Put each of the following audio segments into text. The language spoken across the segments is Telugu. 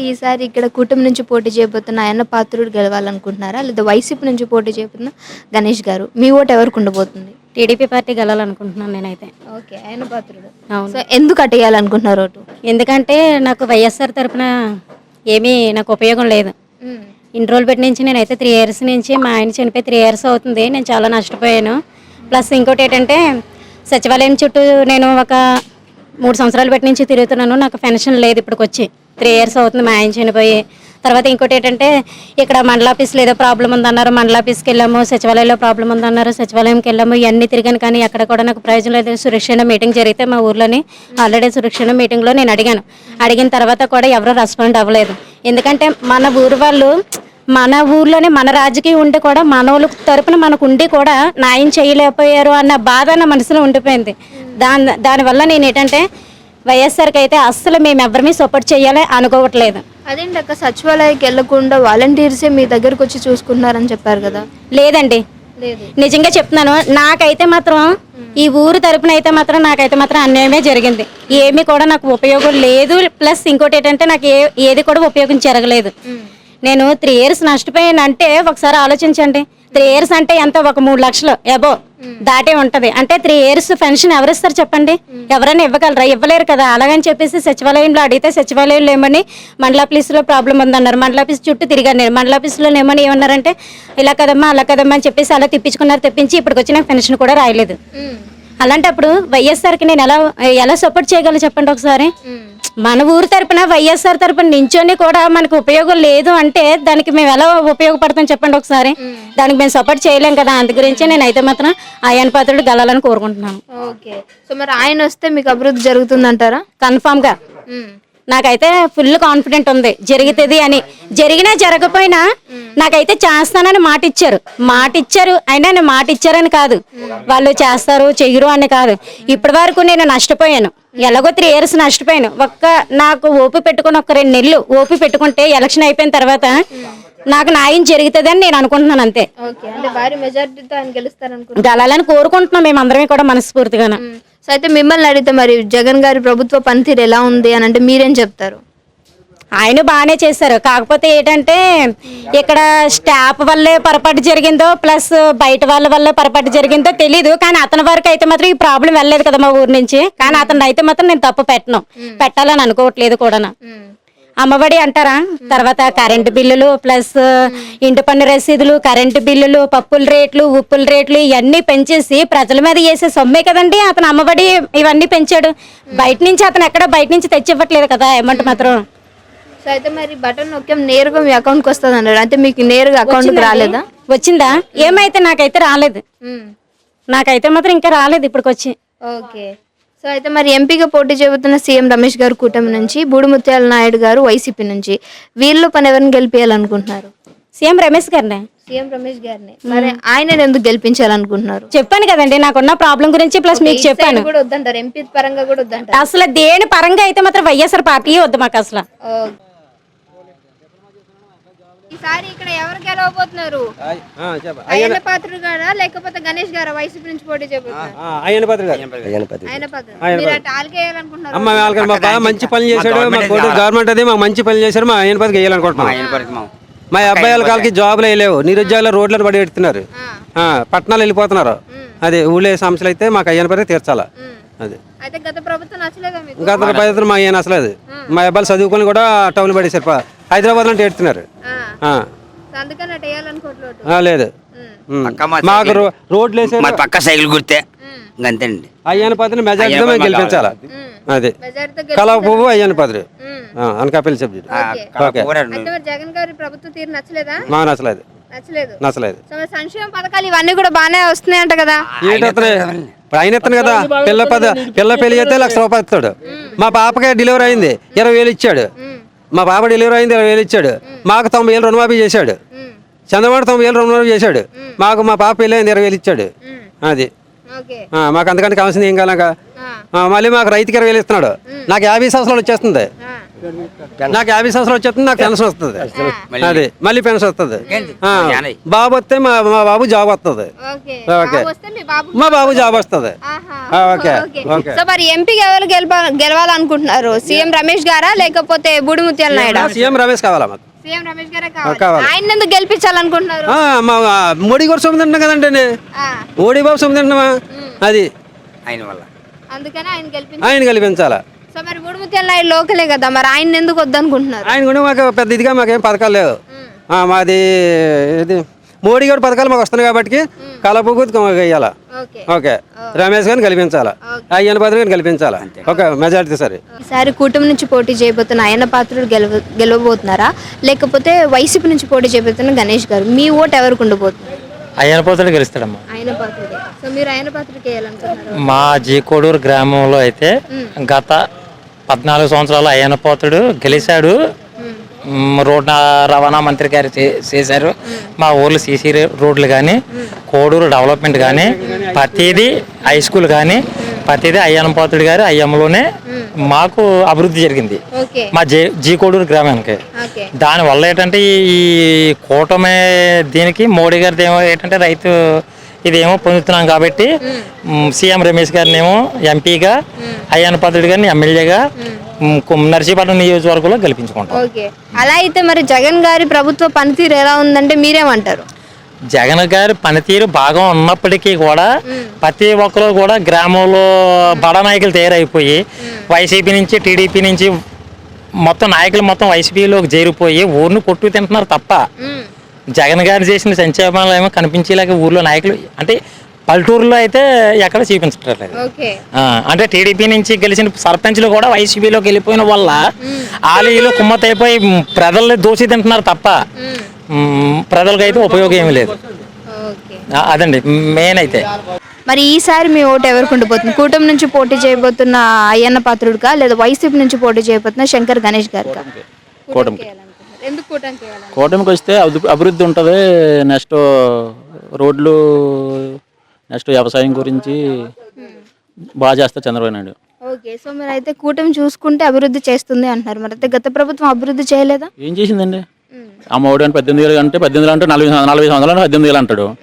ఈసారి ఇక్కడ కూటమి నుంచి పోటీ చేయబోతున్న ఆయన పాత్రుడు గెలవాలనుకుంటున్నారా? లేదా వైసీపీ నుంచి పోటీ చేయబోతున్న గణేష్ గారు? మీ ఓటు ఎవరికి ఉండబోతుంది? టీడీపీ పార్టీ గెలాలనుకుంటున్నాను నేనైతే. ఓకే ఆయన పాత్రుడు. సో ఎందుకు అటేయాలనుకుంటున్నారు ఓటు? ఎందుకంటే నాకు వైఎస్ఆర్ తరపున ఏమీ నాకు ఉపయోగం లేదు. ఇన్ని రోజులు పెట్టి నుంచి నేనైతే త్రీ ఇయర్స్ నుంచి మా ఆయన చనిపోయి త్రీ ఇయర్స్ అవుతుంది. నేను చాలా నష్టపోయాను. ప్లస్ ఇంకోటి ఏంటంటే సచివాలయం చుట్టూ నేను ఒక మూడు సంవత్సరాలు పెట్టి నుంచి తిరుగుతున్నాను. నాకు పెన్షన్ లేదు ఇప్పటికి వచ్చి త్రీ ఇయర్స్ అవుతుంది మా ఆయన చనిపోయి. తర్వాత ఇంకోటి ఏంటంటే ఇక్కడ మండల ఆఫీస్లో ఏదో ప్రాబ్లం ఉందన్నారు మండల ఆఫీస్కి వెళ్ళాము సచివాలయంలో ప్రాబ్లం ఉందన్నారు సచివాలయంకి వెళ్ళాము ఇవన్నీ తిరిగాను. కానీ ఎక్కడ కూడా నాకు ప్రయోజనం లేదు. సురక్షణ మీటింగ్ జరిగితే మా ఊర్లోని ఆల్రెడీ సురక్షణ మీటింగ్లో నేను అడిగాను. అడిగిన తర్వాత కూడా ఎవరు రెస్పాండ్ అవ్వలేదు. ఎందుకంటే మన ఊరు వాళ్ళు మన ఊర్లోనే మన రాజకీయం ఉండి కూడా మన తరపున మనకు ఉండి కూడా న్యాయం చేయలేకపోయారు అన్న బాధ నా మనసులో ఉండిపోయింది. దాని దానివల్ల నేను ఏంటంటే వైఎస్ఆర్కి అయితే అస్సలు మేము ఎవరిమీ సపోర్ట్ చేయాలి అనుకోవట్లేదు. అదేంటి అక్క సచివాలయకి వెళ్ళకుండా వాలంటీర్సే మీ దగ్గరకు వచ్చి చూసుకుంటున్నారని చెప్పారు కదా? లేదండి. లేదు. నిజంగా చెప్తున్నాను నాకైతే మాత్రం ఈ ఊరు తరపున అయితే మాత్రం నాకైతే మాత్రం అన్యాయమే జరిగింది. ఏమీ కూడా నాకు ఉపయోగం లేదు ప్లస్ ఇంకోటి ఏంటంటే నాకు ఏ ఏది కూడా ఉపయోగం జరగలేదు. నేను త్రీ ఇయర్స్ నష్టపోయాను అంటే ఒకసారి ఆలోచించండి. త్రీ ఇయర్స్ అంటే ఎంత? ఒక మూడు లక్షలు ఎబో దాటే ఉంటది. అంటే త్రీ ఇయర్స్ పెన్షన్ ఎవరిస్తారు చెప్పండి? ఎవరైనా ఇవ్వగలరా? ఇవ్వలేరు కదా. అలాగని చెప్పేసి సచివాలయంలో అడిగితే సచివాలయంలో ఏమని మండల ఆఫీస్లో ప్రాబ్లం ఉందన్నారు. మండల ఆఫీస్ చుట్టూ తిరిగాను మండల ఆఫీస్లో ఏమని ఏమన్నారంటే ఇలా కదమ్మా అలా కదమ్మా అని చెప్పేసి అలా తిప్పించుకున్నారు. తెప్పించి ఇప్పటికి వచ్చిన పెన్షన్ కూడా రాయలేదు. అలాంటప్పుడు వైఎస్ఆర్కి నేను ఎలా ఎలా సపోర్ట్ చేయగలను చెప్పండి ఒకసారి? మన ఊరు తరపున వైఎస్ఆర్ తరపున నించొని కూడా మనకు ఉపయోగం లేదు అంటే దానికి మేము ఎలా ఉపయోగపడతాం చెప్పండి ఒకసారి? దానికి మేము సపోర్ట్ చేయలేం కదా అందు గురించి నేను అయితే మాత్రం ఆయన పాత్రుడు గెలాలని కోరుకుంటున్నాను. ఓకే. సో మరి ఆయన వస్తే మీకు అభివృద్ధి జరుగుతుందంటారా? కన్ఫామ్గా నాకైతే ఫుల్ కాన్ఫిడెంట్ ఉంది. జరుగుతుంది అని. జరిగినా జరగకపోయినా నాకైతే చేస్తానని మాట ఇచ్చారు మాట ఇచ్చారు అయినా నేను మాట ఇచ్చారని కాదు. వాళ్ళు చేస్తారు చెయ్యరు అని కాదు. ఇప్పటి వరకు నేను నష్టపోయాను. ఎలాగో త్రీ ఇయర్స్ నష్టపోయాను. ఒక్క నాకు ఓపి పెట్టుకుని ఒక రెండు నెలలు ఓపి పెట్టుకుంటే ఎలక్షన్ అయిపోయిన తర్వాత నాకు న్యాయం జరుగుతుందని నేను అనుకుంటున్నాను అంతే. గెలాలని కోరుకుంటున్నాం మేమందరమే కూడా మనస్ఫూర్తిగాను. సో అయితే మిమ్మల్ని అడిగితే మరి జగన్ గారి ప్రభుత్వ పనితీరు ఎలా ఉంది అని అంటే మీరేం చెప్తారు? ఆయన బాగానే చేశారు కాకపోతే ఏంటంటే ఇక్కడ స్టాఫ్ వల్లే పొరపాటు జరిగిందో ప్లస్ బయట వాళ్ళ వల్ల పొరపాటు జరిగిందో తెలీదు. కానీ అతని వరకు అయితే మాత్రం ఈ ప్రాబ్లం వెళ్ళలేదు కదా మా ఊరు నుంచి. కానీ అతను అయితే మాత్రం నేను తప్పు పెట్టను. పెట్టాలని అనుకోవట్లేదు కూడా అమ్మఒడి అంటారా? తర్వాత కరెంటు బిల్లులు ప్లస్ ఇంటి పన్ను రసీదులు కరెంటు బిల్లులు పప్పుల రేట్లు ఉప్పుల రేట్లు ఇవన్నీ పెంచేసి ప్రజల మీద వేసే సొమ్మే కదండి అతను అమ్మఒడి ఇవన్నీ పెంచాడు. బయట నుంచి అతను ఎక్కడ బయట నుంచి తెచ్చివ్వట్లేదు కదా అమౌంట్ మాత్రం. సో అయితే మరి బటన్ నొక్కాం నేరుగా మీ అకౌంట్కి వస్తుంది అన్నారు అంటే మీకు నేరుగా అకౌంట్కి రాలేదా? వచ్చిందా? ఏమైతే నాకైతే రాలేదు. నాకైతే మాత్రం ఇంకా రాలేదు ఇప్పటికొచ్చి. ఓకే. సో అయితే మరి ఎంపీగా పోటీ చేయబోతున్న సీఎం రమేష్ గారు కూటమి నుంచి బూడిముత్యాల నాయుడు గారు వైసీపీ నుంచి వీళ్ళు పని ఎవరిని గెలిపించాలనుకుంటున్నారు సీఎం రమేష్ గారిని. సీఎం రమేష్ గారిని. మరి ఆయన ఎందుకు గెలిపించాలనుకుంటున్నారు? చెప్పాను కదండి నాకున్న ప్రాబ్లం గురించి ప్లస్ మీకు చెప్పాను. కూడా వద్దంటారు ఎంపీ పరంగా కూడా వద్దంటారు. అసలు దేని పరంగా అయితే మాత్రం వైఎస్ఆర్ పార్టీ వద్దు మాకు అసలు. ఈసారి ఇక్కడ ఎవరు గెలవబోతున్నారు? అయ్యన్న పాత్రుడు గారా? లేకపోతే గణేష్ గారా? వైసీపీ నుంచి పోటీ చేయబోతున్నారు ఆయన పత్రిక ఆయన పాత్ర మీరు అటు ఆల్కేయాలనుకుంటున్నారు అమ్మ వాళ్ళకి మా బాగా మంచి పనులు చేశాడు. మా గవర్నమెంట్ అది మాకు మంచి పనులు చేశారు మా ఆయన పత్రిక వేయాలనుకుంటున్నాం. మా అబ్బాయి వాళ్ళ కాళ్ళకి జాబులు వేయలేవు నిరుద్యోగులు రోడ్లను పడి పెడుతున్నారు ఆ, పట్టణాలు వెళ్ళిపోతున్నారు. అదే ఊళ్ళో సమస్యలు అయితే మాకు అయ్యన పత్రిక తీర్చాలా. అది. అయితే గత ప్రభుత్వం నచ్చలేదా మీకు? గత పద్ధతులు మా ఆయన అసలు అది మా అబ్బాయిలు చదువుకొని కూడా టౌన్ పడేసారు హైదరాబాద్ అంటే ఎడుతున్నారు ఆ. సో అందుకని అటు వేయాలనుకోవట్లేదు లేదు. మాకు రోడ్లు వేసారు. మరి పక్క సైకిల్ గుర్తే. ఇంకంతేనండి అయ్యన పత్రిక మెజార్టీతో మేము గెలిపించాలా? అది. కలవ పువ్వు అయ్యన పత్రిక అనకాపల్లి సబ్జెక్ట్. ఓకే. జగన్ గారి ప్రభుత్వ తీరు నచ్చలేదా? మా నచ్చలేదు. నచ్చలేదు. నచ్చలేదు. సో మరి సంక్షేమ పథకాలు ఇవన్నీ కూడా బాగానే వస్తున్నాయంట కదా. ఏంటవుతున్నాయి ఇప్పుడు ఆయన ఎత్తాను కదా. పిల్ల పద పిల్ల పెళ్ళి చేస్తే లక్ష రూపాయలు ఇస్తాడు. మా పాపకి డెలివరీ అయింది. ఇరవై వేలు ఇచ్చాడు. మా పాప డెలివరీ అయింది ఇరవై వేలు ఇచ్చాడు. మాకు తొంభై వేలు రుణమాఫీ చేశాడు. చంద్రబాబు తొంభై వేలు రుణమాఫీ చేశాడు. మాకు మా పాప పెళ్ళి అయింది ఇరవై వేలు ఇచ్చాడు. అది. ఓకే. ఆ, మాకు అంతకంటే కావాల్సింది ఏం కాలాక మళ్ళీ మాకు రైతుకి ఇరవై వేలు ఇస్తున్నాడు. నాకు యాభై సంవత్సరాలు వచ్చేస్తుంది. నాకు యాభై సంవత్సరాలు వచ్చేస్తుంది నాకు పెన్షన్ వస్తుంది. అది మళ్ళీ పెన్షన్ వస్తుంది. బాబు వస్తే మా మా బాబు జాబ్ వస్తుంది. ఓకే. మీ బాబు మా బాబు జాబ్ వస్తుంది. ఓకే. సో మరి ఎంపీగా ఎవరు గెలవాలనుకుంటున్నారు? సీఎం రమేష్ గారా లేకపోతే బూడిముత్యాల నాయుడు? సీఎం రమేష్ కావాలా మాకు? మోడీ గారు సొమ్ము తింటున్నాం కదండి ఆ, మోడీ బాబు సొమ్ము తింటున్నామా? అది. ఆయన వల్ల. అందుకని ఆయన గెలిపించారు ఆయన కల్పించాలా సో మరి బూడిముత్యాల నాయుడు లోకలే కదా మరి ఆయన ఎందుకు వద్దనుకుంటున్నారు? ఆయన కూడా మాకు పెద్ద ఇదిగా మాకేం పథకాలు లేవు. ఆ, మాది ఇది మోడీ గారి పథకాలు మాకు వస్తున్నాయి కాబట్టి కలపకు వేయాలా? ఓకే. ఓకే. రమేష్ గారిని కల్పించాలా అయ్యన్న పాత్ర గారిని కల్పించాలా ఓకే మెజారిటీ సరే. ఈసారి కూటమి నుంచి పోటీ చేయబోతున్న అయ్యన్న పాత్రుడు గెలవ గెలవబోతున్నారా? లేకపోతే వైసీపీ నుంచి పోటీ చేయబోతున్న గణేష్ గారు మీ ఓటు ఎవరికి ఉండబోతుంది? అయ్యనపోతుడు గెలుస్తాడమ్మా. ఆయన పాత్రుడే. సో మీరు ఆయన పాత్రకి వేయాలనుకుంటున్నారు? మా జీకోడూరు గ్రామంలో అయితే గత పద్నాలుగు సంవత్సరాలు అయ్యనపోతుడు గెలిచాడు మ్, రోడ్ నా- రవాణా మంత్రి గారు చేశారు. మా ఊర్లో సీసీ రోడ్లు కానీ కోడూరు డెవలప్మెంట్ కానీ ప్రతిదీ హై స్కూల్ కానీ ప్రతిదీ అయ్యనపోతుడు గారు అయ్యమ్మలోనే మాకు అభివృద్ధి జరిగింది. మా జే జీ కోడూరు గ్రామానికి. ఓకే. దాని వల్ల ఏంటంటే ఈ కూటమి దీనికి మోడీ గారిది ఏమో ఏంటంటే రైతు ఇదేమో పొందుతున్నాం కాబట్టి సీఎం రమేష్ గారిని ఏమో ఎంపీగా అయ్యన్న పద్ధతి గారిని ఎమ్మెల్యేగా నర్సీపట్నం నియోజకవర్గంలో గెలిపించుకుంటాం. అలా అయితే మరి జగన్ గారి ప్రభుత్వ పనితీరు ఎలా ఉందంటే మీరేమంటారు? జగన్ గారి పనితీరు బాగా ఉన్నప్పటికీ కూడా ప్రతి ఒక్కరు కూడా గ్రామంలో బడ నాయకులు తయారైపోయి వైసీపీ నుంచి టీడీపీ నుంచి మొత్తం నాయకులు మొత్తం వైసీపీలోకి చేరిపోయి ఊరిని కొట్టు తింటున్నారు తప్ప జగన్ గారు చేసిన సంక్షేమాలు ఏమో కనిపించేలాగా ఊర్లో నాయకులు అంటే పల్లెటూరులో అయితే ఎక్కడ చూపించట్లేదు అంటే టీడీపీ నుంచి గెలిచిన సర్పంచ్లు కూడా వైసీపీలోకి వెళ్ళిపోయిన వల్ల ఆలీలు కుమ్మతైపోయి మ్, ప్రజల్ని దోషి తింటున్నారు తప్ప ప్రజలకు అయితే ఉపయోగం ఏమీ లేదు. అదండి మెయిన్ అయితే. మరి ఈసారి మీ ఓటు ఎవరికి ఉండిపోతుంది? కూటమి నుంచి పోటీ చేయబోతున్న అయ్యన్న పాత్రుడుగా లేదా వైసీపీ నుంచి పోటీ చేయబోతున్న శంకర్ గణేష్ కూటమికి. ఎందుకు కూటమికి వేయాలని కూటమికి వస్తే అభి- అభివృద్ధి ఉంటుంది. నెక్స్ట్ రోడ్లు నెక్స్ట్ వ్యవసాయం గురించి బాగా చేస్తారు చంద్రబాబు నాయుడు. ఓకే సో మీరు అయితే కూటమి చూసుకుంటే అభివృద్ధి చేస్తుంది అంటున్నారు. మరి అయితే గత ప్రభుత్వం అభివృద్ధి చేయలేదా? ఏం చేసిందండి? అమ్మ ఒడి అంటే పద్దెనిమిది వేలు అంటే పద్దెనిమిది వేలు అంటే నలభై నలభై సంవత్సరాలు అంటే పద్దెనిమిది వేలు అంటాడు.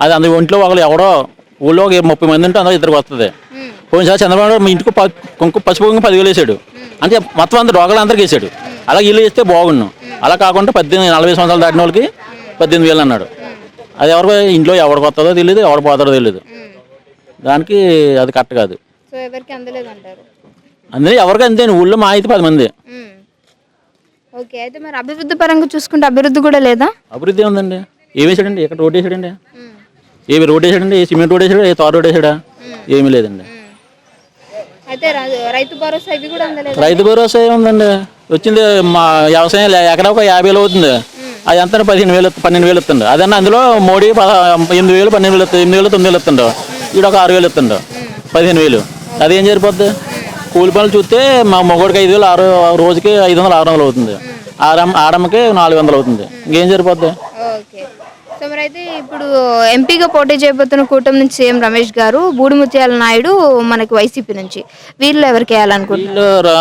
అది అందులో ఒంట్లో ఒకళ్ళు ఎవడో ఊళ్ళో ఒక ముప్పై మంది ఉంటే అందులో ఇద్దరికి వస్తుంది. పోయినసారి చంద్రబాబు నాయుడు మీ ఇంటికి ప- కుంకు పసుపు కుంకుమ పదివేలు వేసాడు. అంటే మొత్తం అందరు రోగాలు అందరికి వేసాడు. అలా ఇల్లు చేస్తే బాగుండు. అలా కాకుండా పద్దెనిమిది నలభై సంవత్సరాలు దాటిన వాళ్ళకి పద్దెనిమిది వేలు అన్నాడు. అది ఎవరు ఇంట్లో ఎవరికి వస్తుందో తెలియదు ఎవరు పోతాడో తెలియదు దానికి అది కరెక్ట్ కాదు. అందులో ఎవరికి అంతే ఊళ్ళో మా అయితే పది మంది. ఓకే అయితే మరి అభివృద్ధి పరంగా చూసుకుంటే అభివృద్ధి కూడా లేదా? అభివృద్ధి ఉందండి ఏం వేసాడండి? ఎక్కడ రోడ్ వేసాడండి? ఏమి రోడ్ వేసాడండి? ఏ సిమెంట్ రోడ్ వేసాడా? ఏ తార్ రోడ్ వేసాడా? ఏమీ లేదండి. అయితే రైతు భరోసా ఇవి కూడా అందలేదు రైతు భరోసా ఏముందండి? వచ్చింది మా వ్యవసాయం ఎకరా ఒక యాభై వేలు అవుతుంది. అది ఎంత? పదిహేను వేలు పన్నెండు వేలు ఇస్తుండ అదన్నా అందులో మోడీ పద ఎనిమిది వేలు పన్నెండు వేలు ఇస్తుంది ఎనిమిది వేలు తొమ్మిది వేలు ఇస్తుండ ఈడు ఒక ఆరు వేలు ఇస్తుండ పదిహేను వేలు. అదేం సరిపోద్ది? కూలి పనులు చూస్తే మా మొగోడికి ఐదు వేలు ఆరు రోజుకి ఐదు వందలు ఆరు వందలు అవుతుంది. ఆడమ్మ ఆడమ్మకి నాలుగు వందలు అవుతుంది. ఇంకేం సరిపోద్ది? అయితే ఇప్పుడు ఎంపీగా పోటీ చేయబోతున్న కూటమి నుంచి సీఎం రమేష్ గారు బూడిముత్యాల నాయుడు మనకి వైసీపీ నుంచి. వీళ్ళు ఎవరికి వేయాలనుకుంటున్నారు?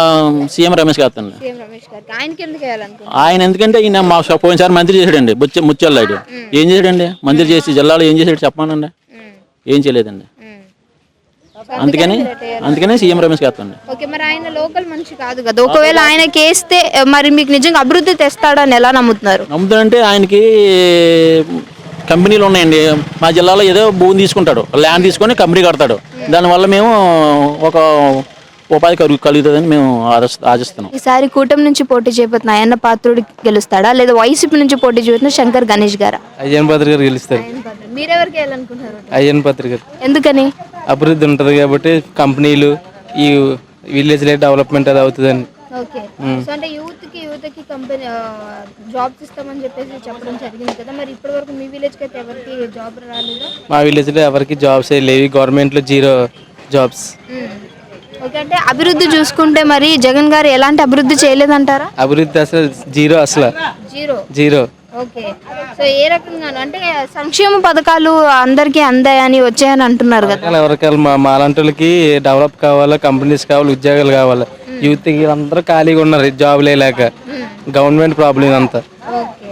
సీఎం రమేష్ గారు అండి. సీఎం రమేష్ గారికి. ఆయనకి ఎందుకు వేయాలనుకుంటున్నారు? ఆయన ఎందుకంటే ఈయన మా పోయినసారి మంత్రి చేశాడండి బుచ్చ ముత్యాలనాయుడు ఏం చేశాడండి? మంత్రి చేసి జిల్లాలో ఏం చేశాడు చెప్పమానండి? ఏం చేయలేదండి. అందుకని అందుకనే సీఎం రమేష్ గారు ఓకే మరి ఆయన లోకల్ మనిషి కాదు కదా. ఒకవేళ ఆయనకి వేస్తే మరి మీకు నిజంగా అభివృద్ధి తెస్తాడని ఎలా నమ్ముతున్నారు? నమ్ముతాడంటే ఆయనకి కంపెనీలు ఉన్నాయండి మా జిల్లాలో ఏదో భూమి తీసుకుంటాడు ల్యాండ్ తీసుకొని కంపెనీ కడతాడు. దానివల్ల మేము ఒక ఉపాధి కలుగు కలుగుతుందని మేము ఆశ ఆశిస్తున్నాం. ఈసారి కూటమి నుంచి పోటీ చేయబోతున్న అయ్యన్న పాత్రుడు గెలుస్తాడా? లేదా వైసీపీ నుంచి పోటీ చేయబోతున్న శంకర్ గణేష్ గారా? అయ్యన్ పత్రిక గారు గెలుస్తారు. మీరెవరికి అయ్యన్ పత్రిక గారు. ఎందుకని? అభివృద్ధి ఉంటుంది కాబట్టి కంపెనీలు ఈ విలేజ్ డెవలప్మెంట్ అది అవుతుందని ఓకే. సో అంటే యూత్కి యూత్కి కంపెనీ జాబ్స్ ఇస్తామని చెప్పేసి చెప్పడం జరిగింది కదా. మరి ఇప్పటి వరకు మీ విలేజ్కి అయితే ఎవరికి జాబ్ రాలేదా? మా విలేజ్లో ఎవరికి జాబ్స్ లేవు. గవర్నమెంట్లో జీరో జాబ్స్. ఓకే. అంటే అభివృద్ధి చూసుకుంటే మరి జగన్ గారు ఎలాంటి అభివృద్ధి చేయలేదంటారా? అభివృద్ధి అసలు జీరో అసలు. జీరో? జీరో. ఓకే. సో ఏ రకంగా అంటే సంక్షేమ పథకాలు అందరికీ అందాయని వచ్చాయని అంటున్నారు కదా. ఎవరికాలు మా మాలాంటి డెవలప్ కావాలా? కంపెనీస్ కావాలి? ఉద్యోగాలు కావాలి? యూత్ అందరూ ఖాళీగా ఉన్నారు జాబ్ లేక. గవర్నమెంట్ ప్రాబ్లం ఇదంతా ఓకే.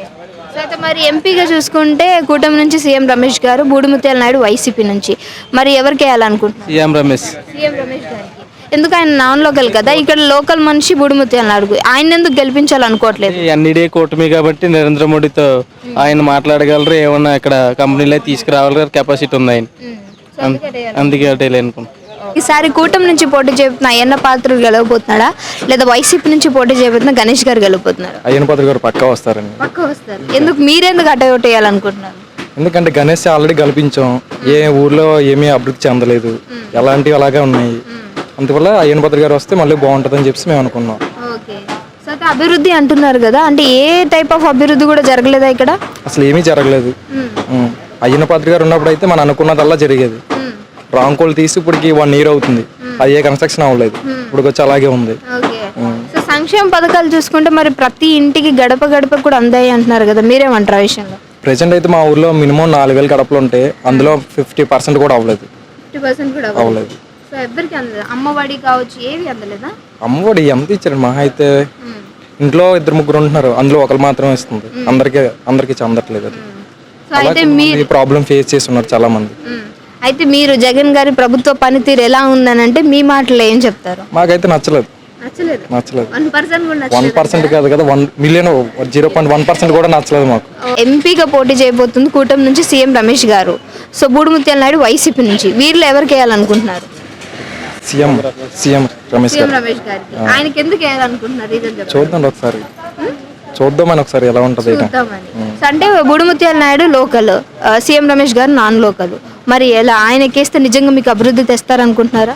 సో అయితే మరి ఎంపీగా చూసుకుంటే కూటమి నుంచి సీఎం రమేష్ గారు బూడిముత్యాల నాయుడు వైసీపీ నుంచి. మరి ఎవరికి వేయాలనుకుంటున్నారు? సీఎం రమేష్. సీఎం రమేష్ గారికి. ఎందుకు ఆయన నాన్ లోకల్ కదా? ఇక్కడ లోకల్ మనిషి బూడిముత్యాల నాయుడు ఆయన ఎందుకు గెలిపించాలనుకోవట్లేదు? ఎన్డీఏ కూటమి కాబట్టి నరేంద్ర మోడీతో ఆయన మాట్లాడగలరు ఏమన్నా ఇక్కడ కంపెనీలో తీసుకురావాలి కెపాసిటీ ఉంది ఆయన. అందుకే అనుకుంటున్నాను ఈసారి కూటమి నుంచి పోటీ చేయబోతున్న అయ్యన్న పాత్రుడు గెలవబోతున్నాడా? లేదా వైసీపీ నుంచి పోటీ చేయబోతున్న గణేష్ గారు గెలవబోతున్నారు? గారు పక్కా వస్తారని. పక్క వస్తారు. ఎందుకు మీరెందుకు అట్ట ఓటు వేయాలనుకుంటున్నారు? ఎందుకంటే గణేష్ ఆల్రెడీ కల్పించాం ఏ ఊర్లో ఏమీ అభివృద్ధి చెందలేదు. ఎలాంటివి అలాగే ఉన్నాయి. అందువల్ల అయ్యన పాత్ర గారు వస్తే మళ్ళీ బాగుంటుందని చెప్పి మేము అనుకున్నాం. అయితే అభివృద్ధి అంటున్నారు కదా అంటే ఏ టైప్ ఆఫ్ అభివృద్ధి కూడా జరగలేదా ఇక్కడ? అసలు ఏమీ జరగలేదు. అయ్యన పాత్ర గారు ఉన్నప్పుడు అయితే మనం అనుకున్నదల్లా జరిగేది. రాంకోలు తీసి ఇప్పటికి వన్ ఇయర్ అవుతుంది. అది ఏ కన్స్ట్రక్షన్ అవ్వలేదు. ఇప్పుడు వచ్చి అలాగే ఉంది. సో సంక్షేమ పథకాలు చూసుకుంటే మరి ప్రతి ఇంటికి గడప గడప కూడా అందాయి అంటున్నారు కదా మీరేమంటారు ఆ విషయంలో? ప్రజెంట్ అయితే మా ఊర్లో మినిమం నాలుగు వేలు గడపలు ఉంటే అందులో ఫిఫ్టీ పర్సెంట్ కూడా అవ్వలేదు. అవ్వలేదు. సో ఎవరికి అందలేదు అమ్మఒడి కావచ్చు ఏవి అందలేదా? అమ్మఒడి ఎంత ఇచ్చారు? మహా అయితే ఇంట్లో ఇద్దరు ముగ్గురు ఉంటున్నారు. అందులో ఒకరు మాత్రమే ఇస్తుంది. అందరికి అందరికి చెందట్లేదు అది. ప్రాబ్లం ఫేస్ చేసి ఉన్నారు చాలా మంది. అయితే మీరు జగన్ గారి ప్రభుత్వ పనితీరు ఎలా ఉందని అంటే మీ మాటలో ఏం చెప్తారు? మాకైతే నచ్చలేదు. నచ్చలేదు? నచ్చలేదు. వన్ పర్సెంట్ కూడా వన్ నచ్చలేదు పర్సెంట్ కాదు కదా one million zero point one percent కూడా నచ్చలేదు మాకు. ఎంపీగా పోటీ చేయబోతుంది కూటమి నుంచి సీఎం రమేష్ గారు. సో బూడిముత్యాల నాయుడు వైసీపీ నుంచి. వీరిలో ఎవరికి వేయాలనుకుంటున్నారు? సీఎం సీఎం రమేష్ సీఎం గారు. రమేష్ గారికి. ఆయనకి ఎందుకు వేయాలనుకుంటున్నారు? రీజన్ చెప్పండి. చూద్దాం ఒకసారి. చూద్దామని ఒకసారి ఎలా ఉంటుంది ఏంటో. చూద్దామని సో అంటే Budimutyala Naidu local. CM Ramesh garu non local. మరి ఎలా ఆయన ఎక్కేస్తే నిజంగా మీకు అభివృద్ధి తెస్తారనుకుంటున్నారా?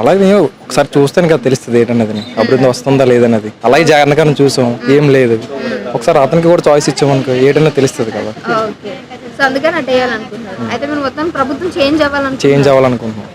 అలాగే ఒకసారి చూస్తేనే కదా తెలుస్తుంది ఏంటనేది. అభివృద్ధి వస్తుందా లేదనేది. అలాగే జగన్ గారిని చూసాం ఏం లేదు. ఒకసారి అతనికి కూడా చాయిస్ ఇచ్చామనుకో ఏంటనే తెలుస్తుంది కదా. అందుకని అయితే మొత్తం ప్రభుత్వం చేంజ్ అవ్వాలనుకుంటున్నారు. చేంజ్ అవ్వాలనుకుంటున్నాం.